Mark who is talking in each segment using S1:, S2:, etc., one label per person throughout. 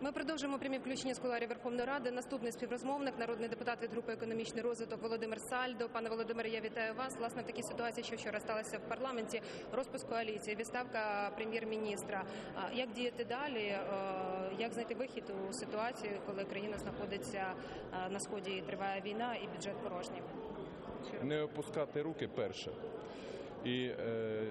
S1: Ми продовжуємо прямі включення з кулуарів Верховної Ради. Наступний співрозмовник, народний депутат від групи економічний розвиток Володимир Сальдо. Пане Володимире, я вітаю вас. Власне, в такій ситуації, що вчора сталося в парламенті, розпуск коаліції, відставка прем'єр-міністра. Як діяти далі? Е, Як знайти вихід у ситуації, коли країна знаходиться е, на сході і триває війна, і бюджет порожній?
S2: не опускати руки перше і е,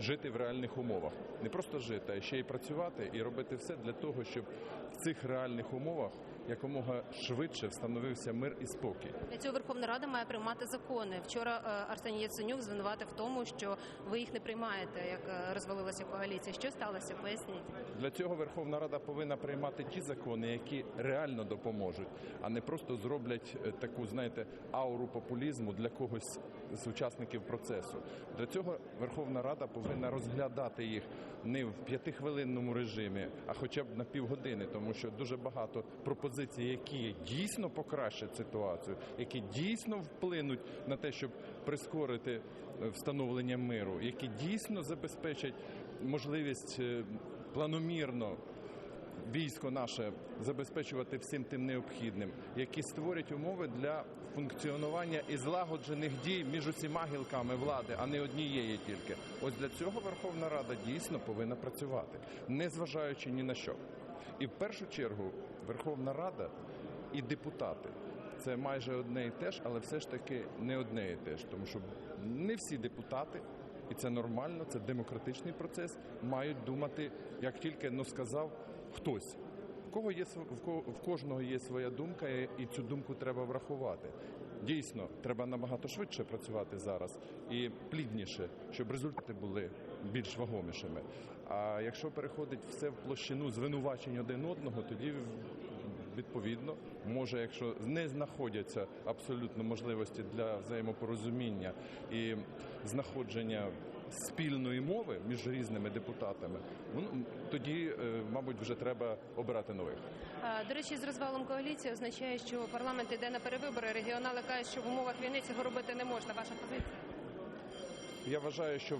S2: жити в реальних умовах. Не просто жити, а ще й працювати і робити все для того, щоб в цих реальних умовах якомога швидше встановився мир і спокій.
S1: Для цього Верховна Рада має приймати закони. Вчора е, Арсеній Яценюк звинуватив в тому, що ви їх не приймаєте, як е, розвалилася коаліція. Що сталося? Поясніть.
S2: Для цього Верховна Рада повинна приймати ті закони, які реально допоможуть, а не просто зроблять е, таку, знаєте, ауру популізму для когось з учасників процесу. Для цього Верховна Рада повинна розглядати їх не в п'ятихвилинному режимі, а хоча б на півгодини, тому що дуже багато пропозицій, які дійсно покращать ситуацію, які дійсно вплинуть на те, щоб прискорити е, встановлення миру, які дійсно забезпечать можливість е, планомірно військо наше забезпечувати всім тим необхідним, які створять умови для функціонування і злагоджених дій між усіма гілками влади, а не однієї тільки. Ось для цього Верховна Рада дійсно повинна працювати, не зважаючи ні на що. І в першу чергу Верховна Рада і депутати. Це майже одне і те ж, але все ж таки не одне і те ж, тому що не всі депутати і це нормально, це демократичний процес. Мають думати, як тільки ну сказав хтось. В кого є в кожного є своя думка, і цю думку треба врахувати. Дійсно, треба набагато швидше працювати зараз і плідніше, щоб результати були більш вагомішими. А якщо переходить все в площину звинувачень один одного, тоді відповідно може, якщо не знаходяться абсолютно можливості для взаємопорозуміння і знаходження спільної мови між різними депутатами, ну тоді, е, мабуть, вже треба обирати нових.
S1: До речі, з розвалом коаліції означає, що парламент йде на перевибори. Регіонали кажуть, що в умовах війни цього робити не можна. Ваша позиція?
S2: Я вважаю, що